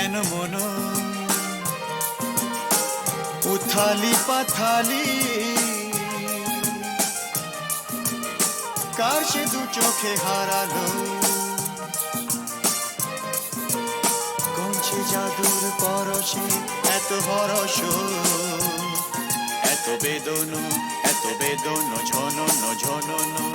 কেন মন? উথালি পাথালি। কার সে দু চোখে হারালো? সে জাদুর পরশে এত হরস এত বেদনো এত বেদনো ঝননো ঝননো।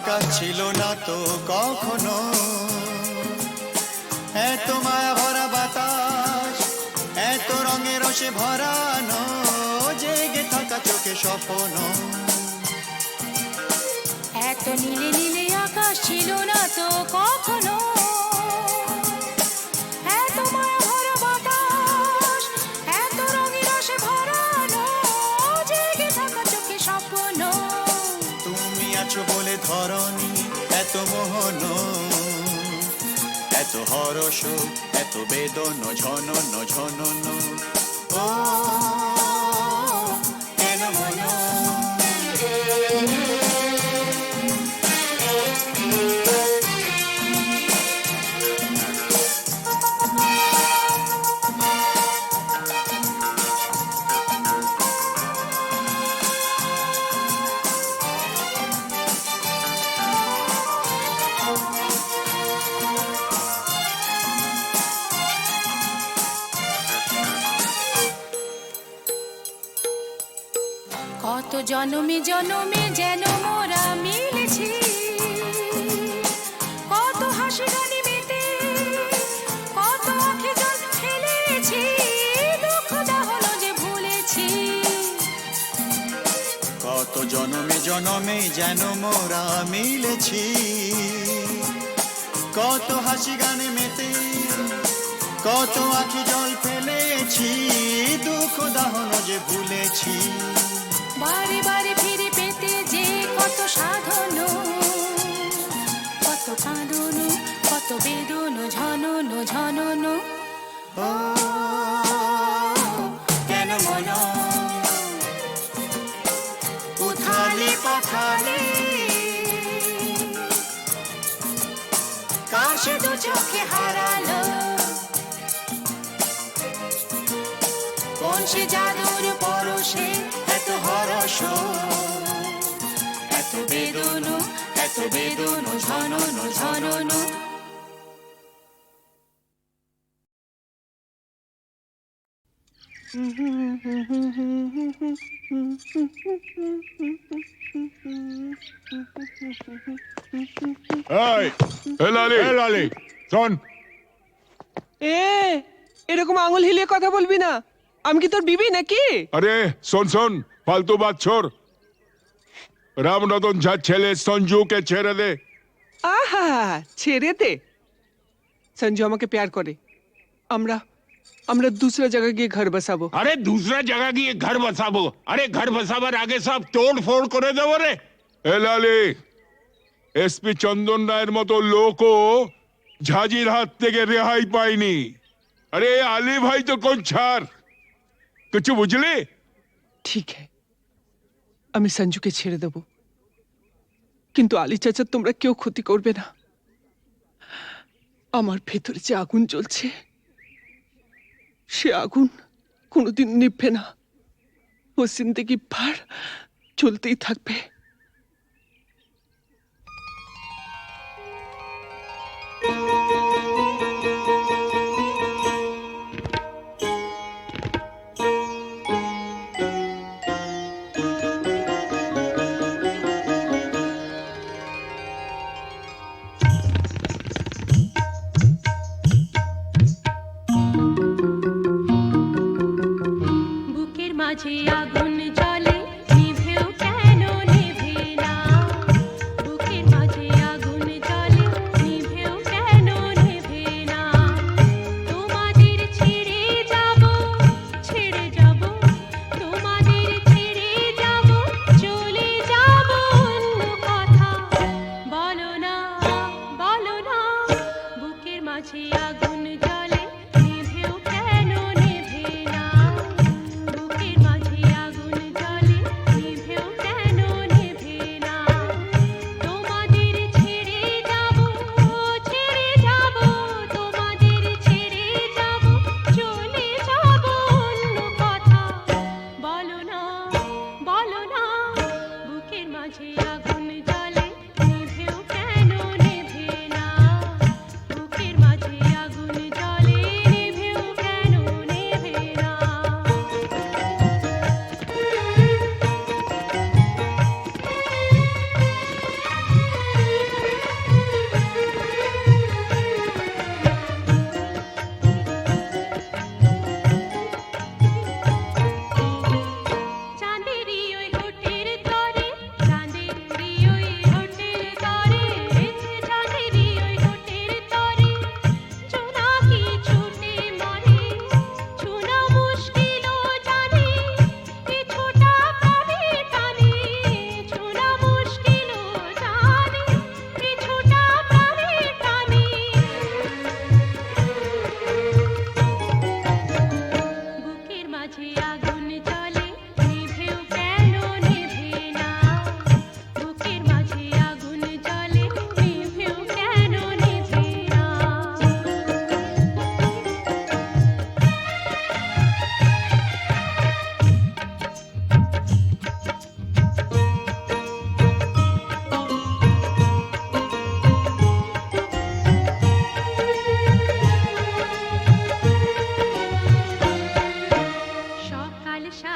আকাশ ছিল না তো কখনো। এত মায়া ভরা বাতাস, এত রঙে রসে ভরানো, জেগে থাকা চোখে স্বপ্ন। এত নীলে নীলে আকাশ ছিল না তো কখনো। ধরনি এত মোহন এত হরস এত বেদন ঝনন ঝনন। ও কত জনমে জনমে যেন মোরা মিলেছি। কত হাসি গানি মেতে, কত আখে জল ফেলেছি। দুঃখ দাহন যে ভুলেছি। কত জনমে জনমে যেন মোরা মিলেছি। কত হাসি গানে মেতে, কত আখি জল ফেলেছি। দুঃখ দাহন যে ভুলেছি। বারে বারে ফিরে পেতে যে কত সাধন, কত কাঁদন, কত বেদন, ঝনন ঝনন। কেন মন? উথালি পাথালি। কার দু চোখে হারালো? এত বেদন এত বেদন ঝনন ঝনন এই শোন। এ এরকম আঙুল হিলিয়ে কথা বলবি না। আমি কি তোর বিবি নাকি? আরে শোন শোন। ফালতু বাচ্চর রামনদন ঝার ছেলে সঞ্জুকে ছেড়ে দে। আহা ছেড়ে দে। সঞ্জু আমাকে প্যার করে। আমরা আমরা দুসরা জায়গা গিয়ে ঘর বসাবো। আরে দুসরা জায়গা গিয়ে ঘর বসাবো। আরে ঘর বসাবার আগে সব তোড় ফোড় করে দেবো রে। এ লালে এসপি চন্দন রায়ের মতো লোকও ঝাঁজির হাত থেকে রেহাই পায়নি। আরে আলী ভাই তো কোন ছাড়? কিছু বুঝলি? ঠিক হ্যাঁ আমি সঞ্জুকে ছেড়ে দেব। কিন্তু আলী চাচা তোমরা কেউ ক্ষতি করবে না। আমার ভেতরে যে আগুন জ্বলছে, সে আগুন কোনোদিন নিভবে না। ও জিন্দগি ভার চলতেই থাকবে। আগুন জ্বলে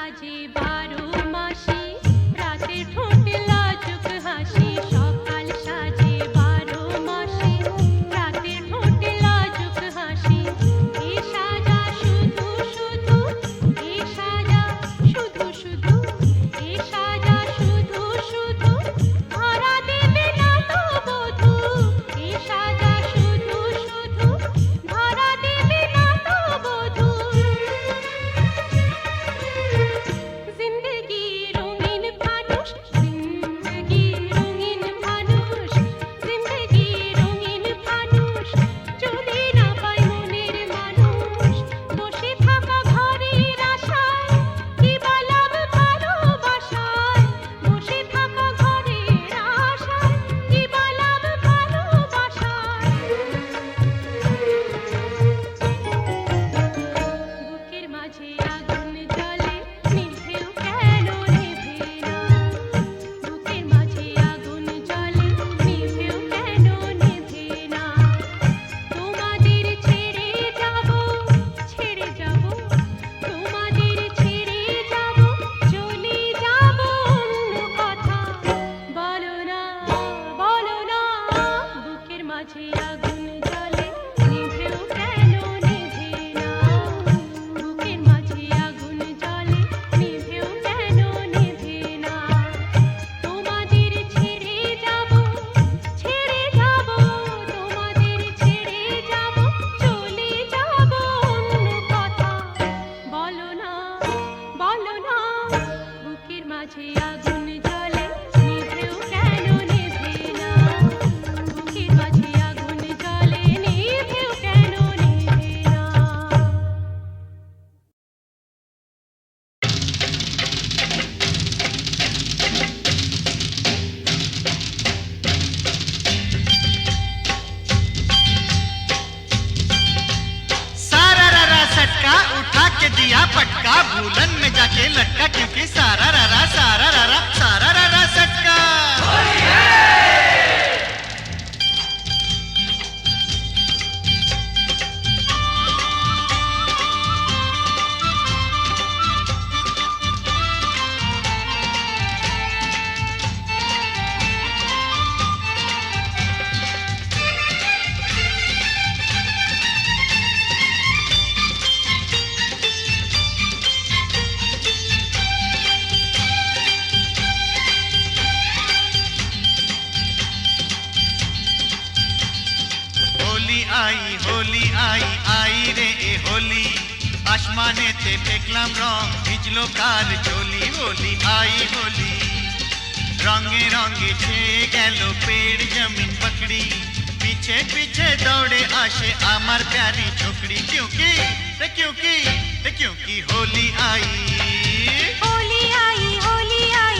বাজে বারো उठा के दिया पटका भूलन में जाके लटका क्योंकि सारा আই, হোলি আই আই রে, এ হোলি। আসমানেতে ফেকলাম রং, ভিজলো কার চলি, হোলি, আই, হোলি। রঙে রঙে ছেয়ে গেল পেড় জমিন পকড়ি। পিছে পিছে দৌড়ে আসে আমার প্যারি ছোকরি কিউকি রে কিউকি রে কিউকি হোলি আই। হোলি আই হোলি আই।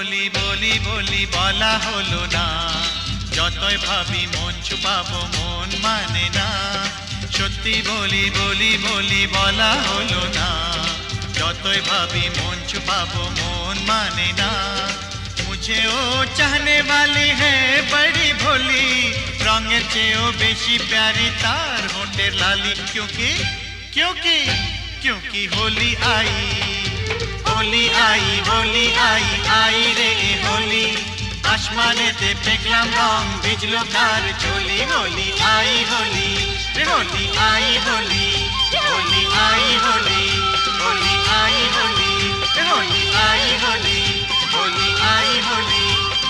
বলি বলি বলি বলা হলো না যতই ভাবি মন ছুপাবো মন মানে না সত্যি বলি বলি বলি বলা হলো না যতই ভাবি মন ছুপাবো মন মানে না মুঝে ও চাহনে वाली है बड़ी भोली রঙের চেয়েও বেশি প্যারি তার হোটের লালি क्योंकि क्योंकि क्योंकि होली आई হোলি আই হোলি আই আই রে হোলি আসমানেতে দেখলাম রং ভিজলো কার চলি হোলি আই হোলি হোলি আই হোলি হোলি আই হোলি হোলি আই হোলি হোলি আই হোলি হোলি আই হোলি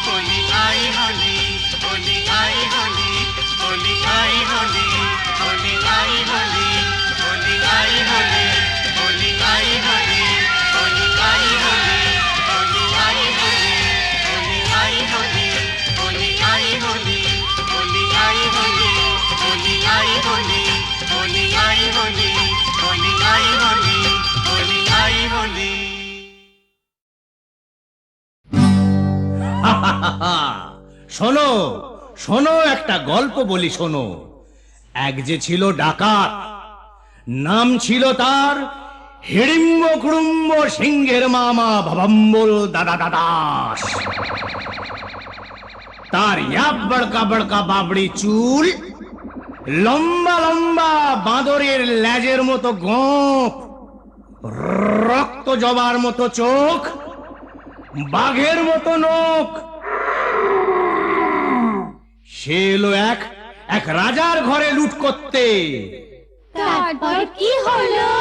হোলি আই হোলি হোলি আই হোলি হোলি আই হোলি হোলি আই হোলি হোলি আই হোলি হোলি আই হোলি শোনো শোনো একটা গল্প বলি, শোনো। এক যে ছিল ডাকাত, নাম ছিল তার হিড়িম্ব কুড়ুম্ব সিংহের মামা ভবম্বল দাদা দাদাস। তার ইয়াব বড়কা বড়কা বাবড়ি চুল লম্বা লম্বা বাঁদরের ল্যাজের মতো গোঁপ রক্ত জবার মতো চোখ, বাঘের মতো নোখ। সে এলো এক এক রাজার ঘরে লুট করতে। তারপর কি হলো?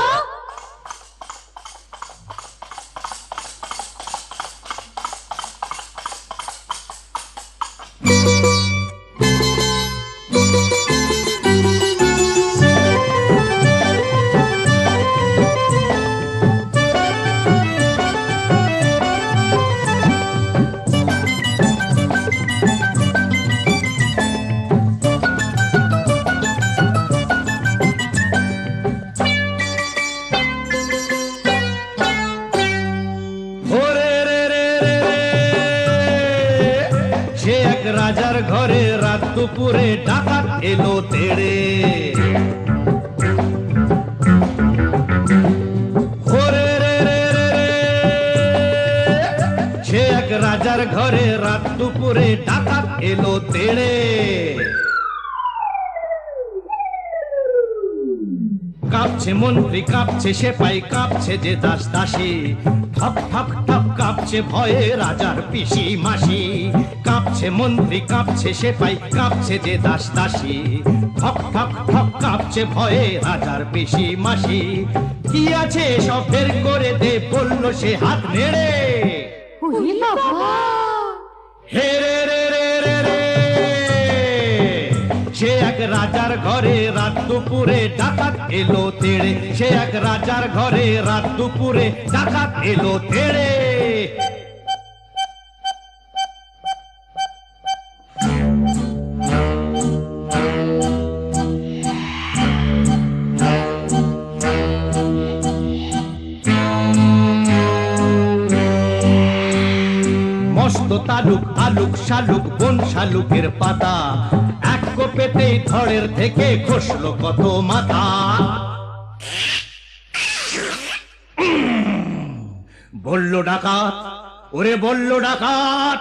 দুপুরে ডাকাত এলো তেড়ে। রাজার ঘরে রাত দুপুরে ডাকাত এলো তেড়ে। কাঁপছে মন্ত্রী কাঁপছে সেপাই কাঁপছে যে দাস দাসী। ঠপ ঠপ ঠপ কাঁপছে ভয়ে রাজার পিসি মাসি। কাঁপছে মন্ত্রী কাঁপছে সেপাই কাঁপছে যে দাস দাসী। ঠপ ঠপ ঠপ কাঁপছে ভয়ে রাজার পিসি মাসি। কি আছে সব বের করে দে বলল সে হাত নেড়ে। হে রাজার ঘরে রাত দুপুরে ডাকাত এলো তেড়ে। সে এক রাজার ঘরে রাত দুপুরে ডাকাত এলো তেড়ে। ধড়ের থেকে খসলো কত মাথা। বলল ডাকাত ওরে বলল ডাকাত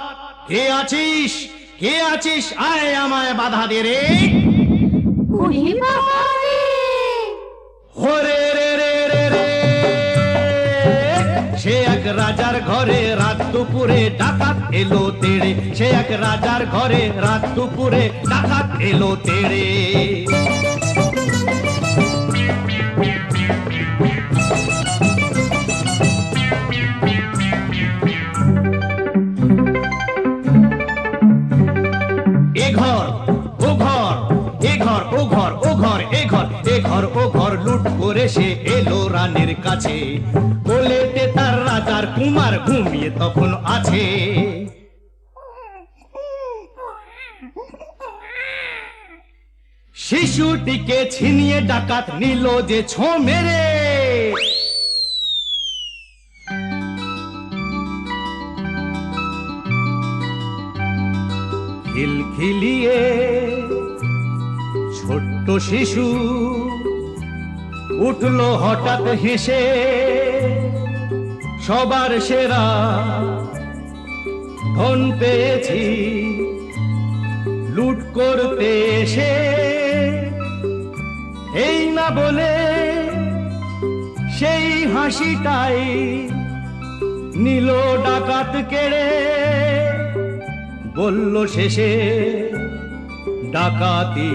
কে আছিস? কে আছিস? আয় আমায় বাধা দে রে। হরে রাজার ঘরে রাত দুপুরে ডাকাত এলো তেড়ে। সে এক রাজার ঘরে রাত দুপুরে ডাকাত এলো তেড়ে। ঘর, ও ঘর লুট করে সে এলো রানীর কাছে। কুমার ঘুমিয়ে তখন আছে। শিশুটিকে ছিনিয়ে ডাকাত নিল যে ছো মেরে। খিলখিলিয়ে ছোট্ট শিশু উঠল হঠাৎ হেসে। সবার সেরা ধন পেয়েছি, লুট করতে এসে। এই না বলে সেই হাসিটাই নিল ডাকাত কেড়ে। বলল শেষে, ডাকাতি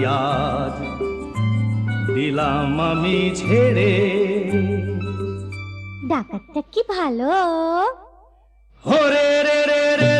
দিলাম আমি ছেড়ে। ডাকাতটা কি ভালো? হরে রে রে রে।